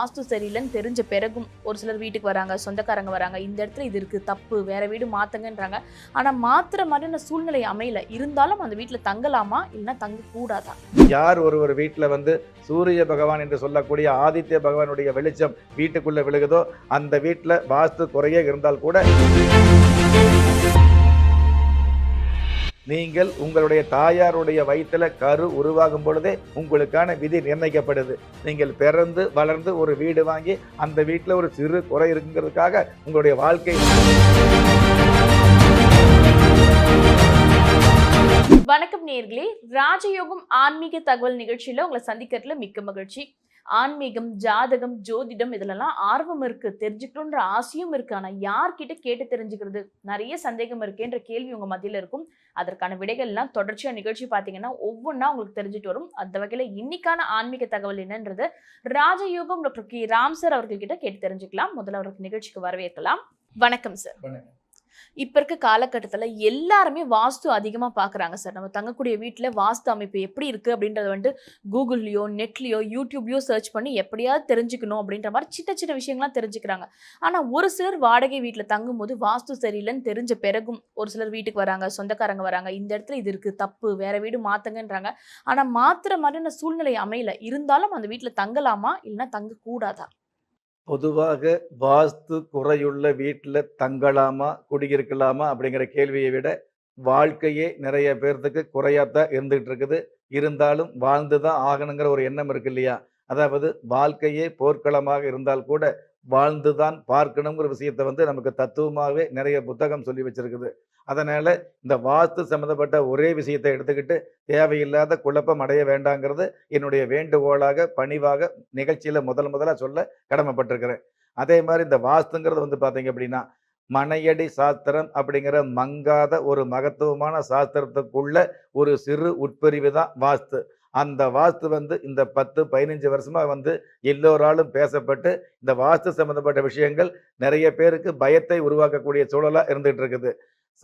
வாஸ்து சரியில்லைன்னு தெரிஞ்ச பிறகும் ஒரு சிலர் வீட்டுக்கு வராங்க சொந்தக்காரங்க வராங்க இந்த இடத்துல இது இருக்குது தப்பு வேற வீடு மாற்றுங்கன்றாங்க ஆனால் மாத்துற மாதிரியான சூழ்நிலை அமையல. இருந்தாலும் அந்த வீட்டில் தங்கலாமா? இல்லைன்னா தங்க கூடாதா யார் ஒருவர் வீட்டில் வந்து சூரிய பகவான் என்று சொல்லக்கூடிய ஆதித்ய பகவானுடைய வெளிச்சம் வீட்டுக்குள்ளே விழுகுதோ அந்த வீட்டில் வாஸ்து குறைய இருந்தால் கூட நீங்கள் உங்களுடைய தாயாருடைய வயிற்றில் கரு உருவாகும் பொழுதே உங்களுக்கான விதி நிர்ணயிக்கப்படுது. நீங்கள் பிறந்து வளர்ந்து ஒரு வீடு வாங்கி அந்த வீட்டில் ஒரு சிறு குறை இருக்குங்கிறதுக்காக உங்களுடைய வாழ்க்கை. வணக்கம் நேர்களே. ராஜயோகம் ஆன்மீக தகவல் நிகழ்ச்சியில் உங்களை சந்திக்கிறதுல மிக்க மகிழ்ச்சி. ஆன்மீகம் ஜாதகம் ஜோதிடம் இதுலலாம் ஆர்வம் இருக்கு. தெரிஞ்சுக்கணுன்ற ஆசையும் இருக்கு. ஆனா யார்கிட்ட கேட்டு தெரிஞ்சுக்கிறது? நிறைய சந்தேகம் இருக்கேன்ற கேள்வி உங்க மத்தியில இருக்கும். அதற்கான விடைகள்லாம் தொடர்ச்சியா நிகழ்ச்சி பாத்தீங்கன்னா ஒவ்வொன்றா உங்களுக்கு தெரிஞ்சுட்டு வரும். அந்த வகையில இன்னைக்கான ஆன்மீக தகவல் என்னன்றது ராஜயோகம் டாக்டர் கி. ராம் சார் அவர்கள்கிட்ட கேட்டு தெரிஞ்சுக்கலாம். முதல்ல அவருக்கு நிகழ்ச்சிக்கு வரவேற்கலாம். வணக்கம் சார். இப்போ இருக்க காலகட்டத்தில் எல்லாருமே வாஸ்து அதிகமாக பார்க்குறாங்க சார். நம்ம தங்கக்கூடிய வீட்டில் வாஸ்து அமைப்பு எப்படி இருக்குது அப்படின்றத வந்துட்டு கூகுள்லேயோ நெட்லேயோ யூடியூப்லேயோ சர்ச் பண்ணி எப்படியாவது தெரிஞ்சுக்கணும் அப்படின்ற மாதிரி சின்ன சின்ன விஷயங்கள்லாம் தெரிஞ்சுக்கிறாங்க. ஆனால் ஒரு சிலர் வாடகை வீட்டில் தங்கும்போது வாஸ்து சரியில்லைன்னு தெரிஞ்ச பிறகும் ஒரு சிலர் வீட்டுக்கு வராங்க சொந்தக்காரங்க வராங்க இந்த இடத்துல இது இருக்குது தப்பு வேறு வீடு மாற்றுங்கன்றாங்க ஆனால் மாற்றுற மாதிரியான சூழ்நிலை அமையல. இருந்தாலும் அந்த வீட்டில் தங்கலாமா? இல்லைன்னா தங்கக்கூடாதா? பொதுவாக வாஸ்து குறையுள்ள வீட்டில் தங்கலாமா குடியிருக்கலாமா அப்படிங்கிற கேள்வியை விட வாழ்க்கையே நிறைய பேர்த்துக்கு குறையாத்தான் இருந்துகிட்டு இருக்குது இருந்தாலும் வாழ்ந்து தான் ஆகணுங்கிற ஒரு எண்ணம் இருக்கு இல்லையா? அதாவது வாழ்க்கையே போர்க்களமாக இருந்தால் கூட வாழ்ந்து தான் பார்க்கணுங்கிற விஷயத்தை வந்து நமக்கு தத்துவமாகவே நிறைய புத்தகம் சொல்லி வச்சிருக்குது. அதனால் இந்த வாஸ்து சம்மந்தப்பட்ட ஒரே விஷயத்தை எடுத்துக்கிட்டு தேவையில்லாத குழப்பம் அடைய வேண்டாங்கிறது என்னுடைய வேண்டுகோளாக பணிவாக நிகழ்ச்சியில் முதல் முதலாக சொல்ல கடமைப்பட்டிருக்கிறேன். அதே மாதிரி இந்த வாஸ்துங்கிறது வந்து பார்த்தீங்க அப்படின்னா மனையடி சாஸ்திரம் அப்படிங்கிற மங்காத ஒரு மகத்துவமான சாஸ்திரத்துக்குள்ள ஒரு சிறு உட்பிரிவு தான் வாஸ்து. அந்த வாஸ்து வந்து இந்த பத்து பதினஞ்சு வருஷமாக வந்து எல்லோராலும் பேசப்பட்டு இந்த வாஸ்து சம்பந்தப்பட்ட விஷயங்கள் நிறைய பேருக்கு பயத்தை உருவாக்கக்கூடிய சூழலாக இருந்துகிட்டு இருக்குது.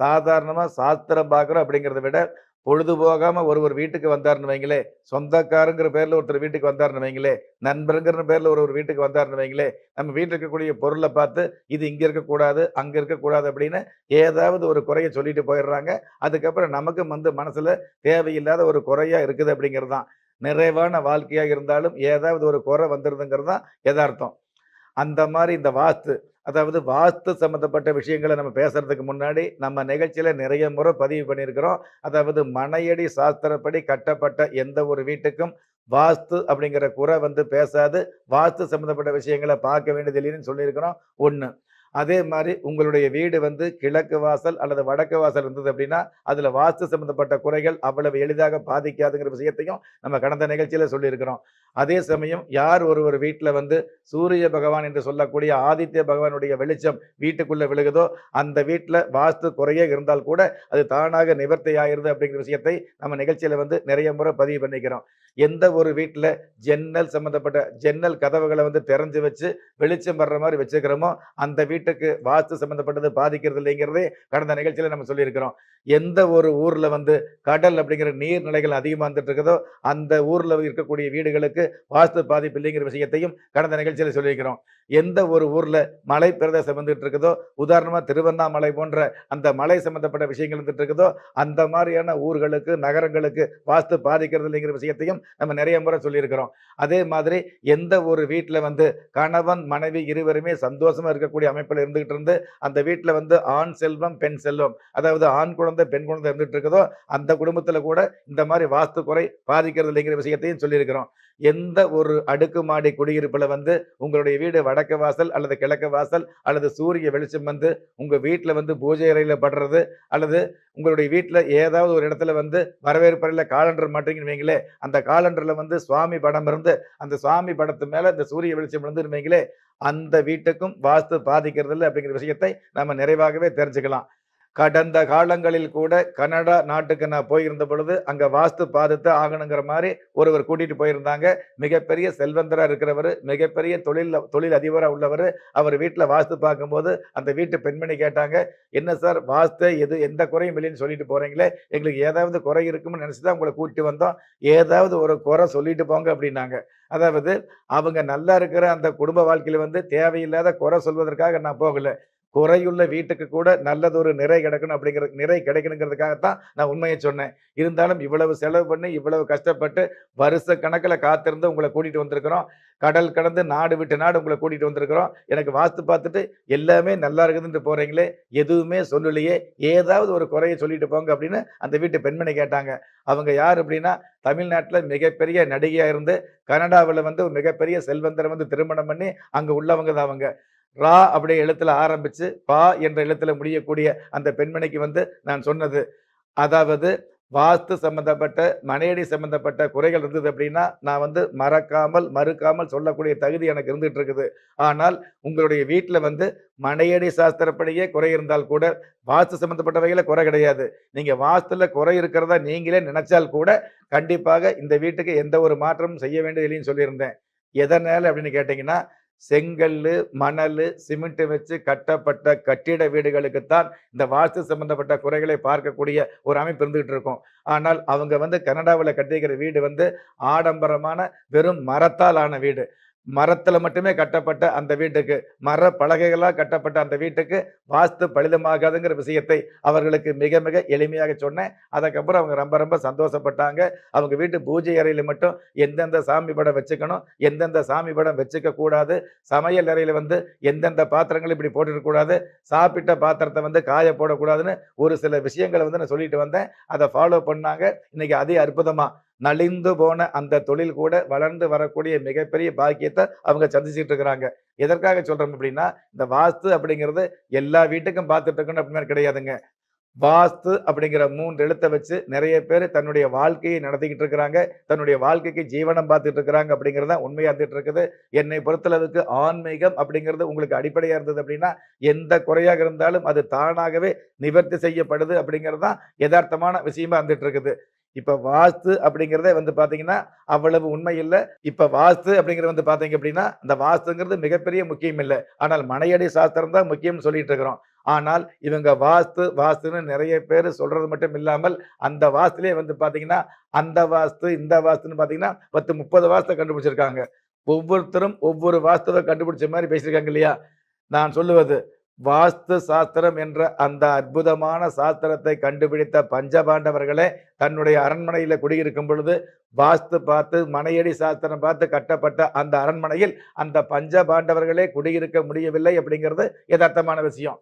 சாதாரணமாக சாஸ்திரம் பார்க்குறோம் அப்படிங்கிறத விட பொழுது போகாமல் ஒருவர் வீட்டுக்கு வந்தாருன்னு வைங்களே சொந்தக்காரங்கிற பேரில் ஒருத்தர் வீட்டுக்கு வந்தாருன்னு வைங்களே நண்பருங்கிற பேரில் ஒரு ஒரு வீட்டுக்கு வந்தாருன்னு வைங்களே நம்ம வீட்டில் இருக்கக்கூடிய பொருளை பார்த்து இது இங்கே இருக்கக்கூடாது அங்கே இருக்கக்கூடாது அப்படின்னு ஏதாவது ஒரு குறைய சொல்லிட்டு போயிடுறாங்க. அதுக்கப்புறம் நமக்கு வந்து மனசில் தேவையில்லாத ஒரு குறையாக இருக்குது அப்படிங்கிறது தான் நிறைவான வாழ்க்கையாக இருந்தாலும் ஏதாவது ஒரு குறை வந்துடுதுங்கிறது தான் யதார்த்தம். அந்த மாதிரி இந்த வாஸ்து அதாவது வாஸ்து சம்பந்தப்பட்ட விஷயங்களை நம்ம பேசுறதுக்கு முன்னாடி நம்ம நிகழ்ச்சியில் நிறைய முறை பதிவு பண்ணியிருக்கிறோம். அதாவது மனையடி சாஸ்திரப்படி கட்டப்பட்ட எந்த ஒரு வீட்டுக்கும் வாஸ்து அப்படிங்கிற குறை வந்து பேசாது. வாஸ்து சம்பந்தப்பட்ட விஷயங்களை பார்க்க வேண்டியது இல்லைன்னு சொல்லியிருக்கிறோம். ஒன்று அதே மாதிரி உங்களுடைய வீடு வந்து கிழக்கு வாசல் அல்லது வடக்கு வாசல் இருந்தது அப்படின்னா அதில் வாஸ்து சம்பந்தப்பட்ட குறைகள் அவ்வளவு எளிதாக பாதிக்காதுங்கிற விஷயத்தையும் நம்ம கடந்த நிகழ்ச்சியில் சொல்லியிருக்கிறோம். அதே சமயம் யார் ஒருவர் வீட்டில் வந்து சூரிய பகவான் என்று சொல்லக்கூடிய ஆதித்ய பகவானுடைய வெளிச்சம் வீட்டுக்குள்ளே விழுகுதோ அந்த வீட்டில் வாஸ்து குறைய இருந்தால் கூட அது தானாக நிவர்த்தி ஆயிருது அப்படிங்கிற விஷயத்தை நம்ம நிகழ்ச்சியில் வந்து நிறைய முறை பதிவு பண்ணிக்கிறோம். எந்த ஒரு வீட்டில் ஜன்னல் சம்மந்தப்பட்ட ஜன்னல் கதவுகளை வந்து திறஞ்சு வச்சு வெளிச்சம் வர்ற மாதிரி வச்சுக்கிறோமோ அந்த வீட்டுக்கு வாஸ்து சம்மந்தப்பட்டது பாதிக்கிறது இல்லைங்கிறதே கடந்த நிகழ்ச்சியில் நம்ம சொல்லியிருக்கிறோம். எந்த ஒரு ஊரில் வந்து கடல் அப்படிங்கிற நீர்நிலைகள் அதிகமாக வந்துட்டு இருக்குதோ அந்த ஊரில் இருக்கக்கூடிய வீடுகளுக்கு வாஸ்து பாதிப்பு இல்லைங்கிற விஷயத்தையும் கடந்த நிகழ்ச்சியில் சொல்லியிருக்கிறோம். எந்த ஒரு ஊரில் மலை பிரதேசம் வந்துட்டு இருக்குதோ உதாரணமாக திருவண்ணாமலை போன்ற அந்த மலை சம்பந்தப்பட்ட விஷயங்கள் வந்துட்டு இருக்குதோ அந்த மாதிரியான ஊர்களுக்கு நகரங்களுக்கு வாஸ்து பாதிக்கிறது இல்லைங்கிற விஷயத்தையும் நம்ம நிறைய முறை சொல்லியிருக்கிறோம். அதே மாதிரி எந்த ஒரு வீட்டில் வந்து கணவன் மனைவி இருவருமே சந்தோஷமாக இருக்கக்கூடிய அமைப்பில் இருந்துகிட்டு இருந்து அந்த வீட்டில் வந்து ஆண் செல்வம் பெண் செல்வம் அதாவது ஆண் குழந்தை பெண் குழந்தை இருந்துகிட்டு இருக்குதோ அந்த குடும்பத்தில் கூட இந்த மாதிரி வாஸ்து குறை பாதிக்கிறது இல்லைங்கிற விஷயத்தையும் சொல்லியிருக்கிறோம். எந்த ஒரு அடுக்குமாடி குடியிருப்பில் வந்து உங்களுடைய வீடு வடக்கு வாசல் அல்லது கிழக்கு வாசல் அல்லது சூரிய வெளிச்சம் வந்து உங்கள் வீட்டில் வந்து பூஜை அறையில் படுறது அல்லது உங்களுடைய வீட்டில் ஏதாவது ஒரு இடத்துல வந்து வரவேற்பறையில் காலண்டர் மாட்டீங்கன்னு வைங்களே அந்த காலண்டரில் வந்து சுவாமி படம் இருந்து அந்த சுவாமி படத்து மேலே இந்த சூரிய வெளிச்சம் இருந்து வைங்களே அந்த வீட்டுக்கும் வாஸ்து பாதிக்கிறது இல்லை அப்படிங்கிற விஷயத்தை நம்ம நிறைவாகவே தெரிஞ்சுக்கலாம். கடந்த காலங்களில் கூட கனடா நாட்டுக்கு நான் போயிருந்த பொழுது அங்கே வாஸ்து பாதத்தை ஆகணுங்கிற மாதிரி ஒருவர் கூட்டிகிட்டு போயிருந்தாங்க. மிகப்பெரிய செல்வந்தராக இருக்கிறவர் மிகப்பெரிய தொழில் தொழில் அதிபராக உள்ளவர். அவர் வீட்டில் வாஸ்து பார்க்கும்போது அந்த வீட்டு பெண்மணி கேட்டாங்க என்ன சார் வாஸ்து எது எந்த குறையும் இல்லைன்னு சொல்லிட்டு போகிறீங்களே எங்களுக்கு ஏதாவது குறை இருக்கும்னு நினச்சி தான் உங்களை கூட்டிட்டு வந்தோம். ஏதாவது ஒரு குறை சொல்லிட்டு போங்க அப்படின்னாங்க. அதாவது அவங்க நல்லா இருக்கிற அந்த குடும்ப வாழ்க்கையில் வந்து தேவையில்லாத குறை சொல்வதற்காக நான் போகலை. குறையுள்ள வீட்டுக்கு கூட நல்லதொரு நிறை கிடைக்கணும் அப்படிங்கிற நிறை கிடைக்கணுங்கிறதுக்காகத்தான் நான் உண்மையை சொன்னேன். இருந்தாலும் இவ்வளவு செலவு பண்ணி இவ்வளவு கஷ்டப்பட்டு வருஷ கணக்கில் காத்திருந்து உங்களை கூட்டிகிட்டு வந்திருக்கிறோம். கடல் கடந்து நாடு விட்டு நாடு உங்களை கூட்டிகிட்டு வந்திருக்கிறோம். எனக்கு வாஸ்து பார்த்துட்டு எல்லாமே நல்லா இருக்குதுன்ட்டு போகிறீங்களே எதுவுமே சொல்லலையே ஏதாவது ஒரு குறையை சொல்லிட்டு போங்க அப்படின்னு அந்த வீட்டு பெண்மணி கேட்டாங்க. அவங்க யார் அப்படின்னா தமிழ்நாட்டில் மிகப்பெரிய நடிகையாக இருந்து கனடாவில் வந்து ஒரு மிகப்பெரிய செல்வந்தரை வந்து திருமணம் பண்ணி அங்கே உள்ளவங்க தான் அவங்க. ரா அப்படியே எழுத்துல ஆரம்பிச்சு பா என்ற எழுத்துல முடியக்கூடிய அந்த பெண்மணிக்கு வந்து நான் சொன்னது. அதாவது வாஸ்து சம்பந்தப்பட்ட மனையடி சம்பந்தப்பட்ட குறைகள் இருந்தது அப்படின்னா நான் வந்து மறக்காமல் மறுக்காமல் சொல்லக்கூடிய தகுதி எனக்கு இருந்துட்டு இருக்குது ஆனால் உங்களுடைய வீட்டில் வந்து மனையடி சாஸ்திரப்படியே குறை இருந்தால் கூட வாஸ்து சம்பந்தப்பட்ட வகையில் குறை கிடையாது. நீங்க வாஸ்துல குறை இருக்கிறதா நீங்களே நினைச்சால் கூட கண்டிப்பாக இந்த வீட்டுக்கு எந்த ஒரு மாற்றமும் செய்ய வேண்டியதில்லைன்னு சொல்லியிருந்தேன். எதனால் அப்படின்னு கேட்டிங்கன்னா செங்கல் மணல் சிமெண்ட் வச்சு கட்டப்பட்ட கட்டிட வீடுகளுக்குத்தான் இந்த வாஸ்து சம்பந்தப்பட்ட குறைகளை பார்க்கக்கூடிய ஒரு அமைப்பு இருந்துகிட்டு இருக்கும். ஆனால் அவங்க வந்து கனடாவில் கட்டிக்கிற வீடு வந்து ஆடம்பரமான வெறும் மரத்தால் ஆன வீடு. மரத்தில் மட்டுமே கட்டப்பட்ட அந்த வீட்டுக்கு மர பலகைகளா கட்டப்பட்ட அந்த வீட்டுக்கு வாஸ்து பலிதமாகாதுங்கிற விஷயத்தை அவர்களுக்கு மிக மிக எளிமையாக சொன்னேன். அதுக்கப்புறம் அவங்க ரொம்ப ரொம்ப சந்தோஷப்பட்டாங்க. அவங்க வீட்டு பூஜை அறையில் மட்டும் எந்தெந்த சாமி படம் வச்சுக்கணும் எந்தெந்த சாமி படம் வச்சுக்க கூடாது சமையல் அறையில் வந்து எந்தெந்த பாத்திரங்கள் இப்படி போட்டுருக்க கூடாது சாப்பிட்ட பாத்திரத்தை வந்து காய போடக்கூடாதுன்னு ஒரு சில விஷயங்களை வந்து நான் சொல்லிட்டு வந்தேன். அதை ஃபாலோ பண்ணாங்க. இன்னைக்கு அதே அற்புதமாக நலிந்து போன அந்த தொழில் கூட வளர்ந்து வரக்கூடிய மிகப்பெரிய பாக்கியத்தை அவங்க சந்திச்சுட்டு இருக்கிறாங்க. எதற்காக சொல்றோம் அப்படின்னா இந்த வாஸ்து அப்படிங்கிறது எல்லா வீட்டுக்கும் பார்த்துட்டு இருக்கணும் அப்படின்னு கிடையாதுங்க. வாஸ்து அப்படிங்கிற மூன்று எழுத்தை வச்சு நிறைய பேர் தன்னுடைய வாழ்க்கையை நடத்திக்கிட்டு இருக்கிறாங்க. தன்னுடைய வாழ்க்கைக்கு ஜீவனம் பார்த்துட்டு இருக்கிறாங்க அப்படிங்கிறது தான் இருக்குது. என்னை பொறுத்தளவுக்கு ஆன்மீகம் அப்படிங்கிறது உங்களுக்கு அடிப்படையாக இருந்தது அப்படின்னா எந்த குறையாக இருந்தாலும் அது தானாகவே நிவர்த்தி செய்யப்படுது அப்படிங்கிறது தான் யதார்த்தமான விஷயமா இருந்துட்டு இருக்குது. இப்போ வாஸ்து அப்படிங்கிறதே வந்து பார்த்தீங்கன்னா அவ்வளவு உண்மை இல்லை. இப்போ வாஸ்து அப்படிங்கிறது வந்து பார்த்தீங்க அப்படின்னா அந்த வாஸ்துங்கிறது மிகப்பெரிய முக்கியம் இல்லை. ஆனால் மனையடி சாஸ்திரம் தான் முக்கியம்னு சொல்லிட்டு இருக்கிறோம். ஆனால் இவங்க வாஸ்து வாஸ்துன்னு நிறைய பேர் சொல்கிறது மட்டும் இல்லாமல் அந்த வாஸ்துலேயே வந்து பார்த்தீங்கன்னா அந்த வாஸ்து இந்த வாஸ்துன்னு பார்த்தீங்கன்னா பத்து முப்பது வாஸ்தை கண்டுபிடிச்சிருக்காங்க. ஒவ்வொருத்தரும் ஒவ்வொரு வாஸ்துவை கண்டுபிடிச்ச மாதிரி பேசியிருக்காங்க இல்லையா? நான் சொல்லுவது வாஸ்து சாஸ்திரம் என்ற அந்த அற்புதமான சாஸ்திரத்தை கண்டுபிடித்த பஞ்சபாண்டவர்களே தன்னுடைய அரண்மனையில் குடியிருக்கும் பொழுது வாஸ்து பார்த்து மனையடி சாஸ்திரம் பார்த்து கட்டப்பட்ட அந்த அரண்மனையில் அந்த பஞ்ச பாண்டவர்களே குடியிருக்க முடியவில்லை அப்படிங்கிறது யதார்த்தமான விஷயம்.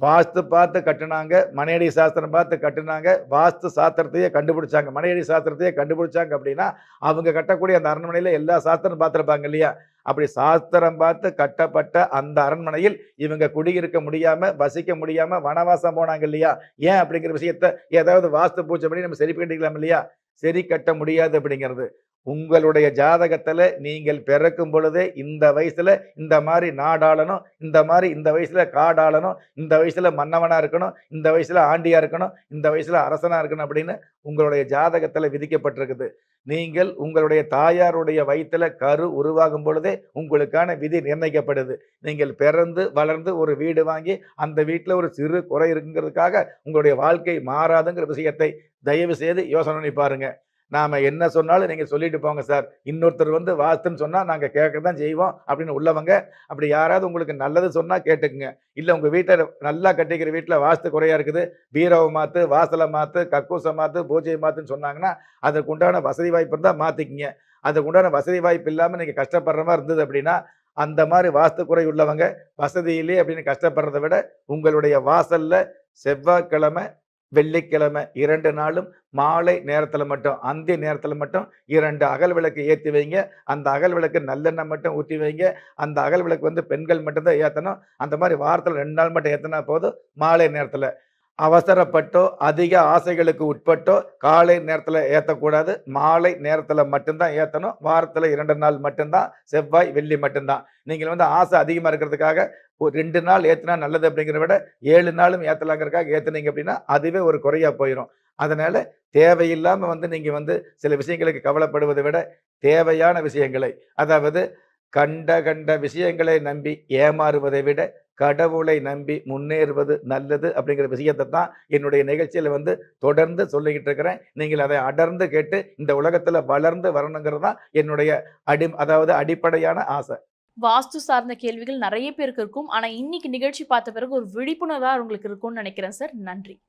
வாஸ்து பார்த்து கட்டுனாங்க மனையடி சாஸ்திரம் பார்த்து கட்டுனாங்க வாஸ்து சாஸ்திரத்தையே கண்டுபிடிச்சாங்க. மனையடி சாஸ்திரத்தையே கண்டுபிடிச்சாங்க அப்படின்னா அவங்க கட்டக்கூடிய அந்த அரண்மனையில் எல்லா சாஸ்திரம் பார்த்துருப்பாங்க இல்லையா? அப்படி சாஸ்திரம் பார்த்து கட்டப்பட்ட அந்த அரண்மனையில் இவங்க குடியிருக்க முடியாம வசிக்க முடியாம வனவாசம் போனாங்க இல்லையா? ஏன் அப்படிங்கிற விஷயத்த ஏதாவது வாஸ்து பூஜை பண்ணி நம்ம சரி பண்ணிக்கலாம் இல்லையா? சரி கட்ட முடியாது அப்படிங்கிறது. உங்களுடைய ஜாதகத்தில் நீங்கள் பிறக்கும் பொழுதே இந்த வயசில் இந்த மாதிரி நாடாளணும் இந்த மாதிரி இந்த வயசில் காடாளணும் இந்த வயசில் மன்னவனாக இருக்கணும் இந்த வயசில் ஆண்டியாக இருக்கணும் இந்த வயசில் அரசனாக இருக்கணும் அப்படின்னு உங்களுடைய ஜாதகத்தில் விதிக்கப்பட்டிருக்குது. நீங்கள் உங்களுடைய தாயாருடைய வயிற்றில் கரு உருவாகும் பொழுதே உங்களுக்கான விதி நிர்ணயிக்கப்படுது. நீங்கள் பிறந்து வளர்ந்து ஒரு வீடு வாங்கி அந்த வீட்டில் ஒரு சிறு குறை இருக்குங்கிறதுக்காக உங்களுடைய வாழ்க்கை மாறாதுங்கிற விஷயத்தை தயவு செய்து யோசனை பண்ணி நாம் என்ன சொன்னாலும் நீங்கள் சொல்லிட்டு போங்க சார். இன்னொருத்தர் வந்து வாஸ்துன்னு சொன்னால் நாங்கள் கேட்க தான் செய்வோம் அப்படின்னு உள்ளவங்க அப்படி யாராவது உங்களுக்கு நல்லது சொன்னால் கேட்டுக்குங்க. இல்லை உங்கள் வீட்டை நல்லா கட்டிக்கிற வீட்டில் வாஸ்து குறையா இருக்குது. பீரவை மாத்து வாசலை மாத்து கக்கூசை மாத்து பூஜை மாற்றுன்னு சொன்னாங்கன்னா அதற்கு உண்டான வசதி வாய்ப்பு இருந்தால் மாற்றிக்கிங்க அதுக்கு உண்டான வசதி வாய்ப்பு இல்லாமல் நீங்கள் கஷ்டப்படுற மாதிரி இருந்தது அப்படின்னா அந்த மாதிரி வாஸ்து குறை உள்ளவங்க வசதியிலே அப்படின்னு கஷ்டப்படுறதை விட உங்களுடைய வாசலில் செவ்வாய்க்கிழமை வெள்ளிக்கிழமை இரண்டு நாளும் மாலை நேரத்தில் மட்டும் அந்திய நேரத்தில் மட்டும் இரண்டு அகல் விளக்கு ஏற்றி வைங்க. அந்த அகல் விளக்கு நல்லெண்ணெய் மட்டும் ஊற்றி வைங்க. அந்த அகல் விளக்கு வந்து பெண்கள் மட்டும்தான் ஏற்றணும் அந்த மாதிரி வாரத்தில் ரெண்டு நாள் மட்டும் ஏற்றினா போதும் மாலை நேரத்தில். அவசரப்பட்டோ அதிக ஆசைகளுக்கு உட்பட்டோ காலை நேரத்தில் ஏற்றக்கூடாது மாலை நேரத்தில் மட்டும்தான் ஏற்றணும் வாரத்தில் இரண்டு நாள் மட்டும்தான். செவ்வாய் வெள்ளி மட்டும்தான். நீங்கள் வந்து ஆசை அதிகமாக இருக்கிறதுக்காக ஒரு ரெண்டு நாள் ஏற்றினா நல்லது அப்படிங்கிறத விட ஏழு நாளும் ஏற்றலாங்கிறக்காக ஏற்றுனீங்க அப்படின்னா அதுவே ஒரு குறையாக போயிடும் அதனால் தேவையில்லாமல் வந்து நீங்கள் வந்து சில விஷயங்களுக்கு கவலைப்படுவதை விட தேவையான விஷயங்களை அதாவது கண்ட கண்ட விஷயங்களை நம்பி ஏமாறுவதை விட கடவுளை நம்பி முன்னேறுவது நல்லது அப்படிங்கிற விஷயத்தை தான் என்னுடைய நிகழ்ச்சியில் வந்து தொடர்ந்து சொல்லிக்கிட்டு இருக்கிறேன். நீங்கள் அதை அடர்ந்து கேட்டு இந்த உலகத்தில் வளர்ந்து வரணுங்கிறது தான் என்னுடைய அடி அதாவது அடிப்படையான ஆசை. வாஸ்து சார்ந்த கேள்விகள் நிறைய பேருக்கு இருக்கும். ஆனா இன்னைக்கு நிகழ்ச்சி பார்த்த பிறகு ஒரு விழிப்புணர்வா உங்களுக்கு இருக்கும்னு நினைக்கிறேன் சார். நன்றி.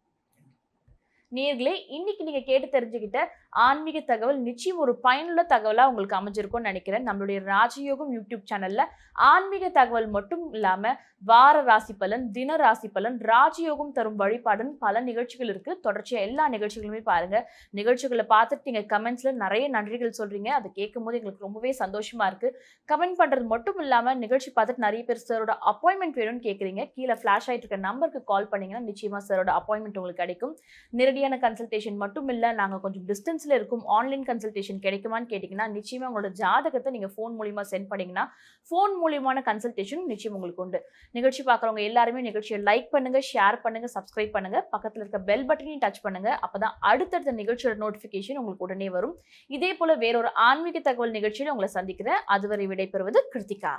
நேர்களே இன்னைக்கு நீங்க கேட்டு தெரிஞ்சுக்கிட்ட ஆன்மீக தகவல் நிச்சயம் ஒரு பயனுள்ள தகவலாக உங்களுக்கு அமைஞ்சிருக்கும்னு நினைக்கிறேன். நம்மளுடைய ராஜயோகம் யூடியூப் சேனலில் ஆன்மீக தகவல் மட்டும் இல்லாமல் வார ராசி பலன் தின ராசி பலன் ராஜயோகம் தரும் வழிபாடுன்னு பல நிகழ்ச்சிகள் இருக்குது தொடர்ச்சியாக எல்லா நிகழ்ச்சிகளுமே பாருங்கள் நிகழ்ச்சிகளை பார்த்துட்டு நீங்கள் கமெண்ட்ஸில் நிறைய நன்றிகள் சொல்கிறீங்க அதை கேட்கும் போது எங்களுக்கு ரொம்பவே சந்தோஷமாக இருக்குது கமெண்ட் பண்ணுறது மட்டும் இல்லாமல் நிகழ்ச்சி பார்த்துட்டு நிறைய பேர் சாரோட அப்பாயின்மெண்ட் வேணும்னு கேட்குறீங்க. கீழே ஃபிளாஷ் ஆகிட்டு இருக்க நம்பருக்கு கால் பண்ணிங்கன்னா நிச்சயமாக சாரோட அப்பாயின்மெண்ட் உங்களுக்கு கிடைக்கும். நேரடியான கன்சல்டேஷன் மட்டும் இல்லை நாங்கள் கொஞ்சம் டிஸ்டன்ஸ் டிஸ்டன்ஸ்ல இருக்கும் ஆன்லைன் கன்சல்டேஷன் கிடைக்குமான்னு கேட்டீங்கன்னா நிச்சயமாக உங்களோட ஜாதகத்தை நீங்கள் ஃபோன் மூலியமாக சென்ட் பண்ணிங்கன்னா ஃபோன் மூலியமான கன்சல்டேஷன் நிச்சயம் உங்களுக்கு உண்டு. நிகழ்ச்சி பார்க்குறவங்க எல்லாருமே நிகழ்ச்சியை லைக் பண்ணுங்க ஷேர் பண்ணுங்கள் சப்ஸ்கிரைப் பண்ணுங்க. பக்கத்தில் இருக்க பெல் பட்டனையும் டச் பண்ணுங்க. அப்பதான் அடுத்தடுத்த நிகழ்ச்சியோட நோட்டிஃபிகேஷன் உங்களுக்கு உடனே வரும். இதே போல் வேறொரு ஆன்மீக தகவல் நிகழ்ச்சியில் உங்களை சந்திக்கிறேன். அதுவரை விடைபெறுவது கிருத்திகா.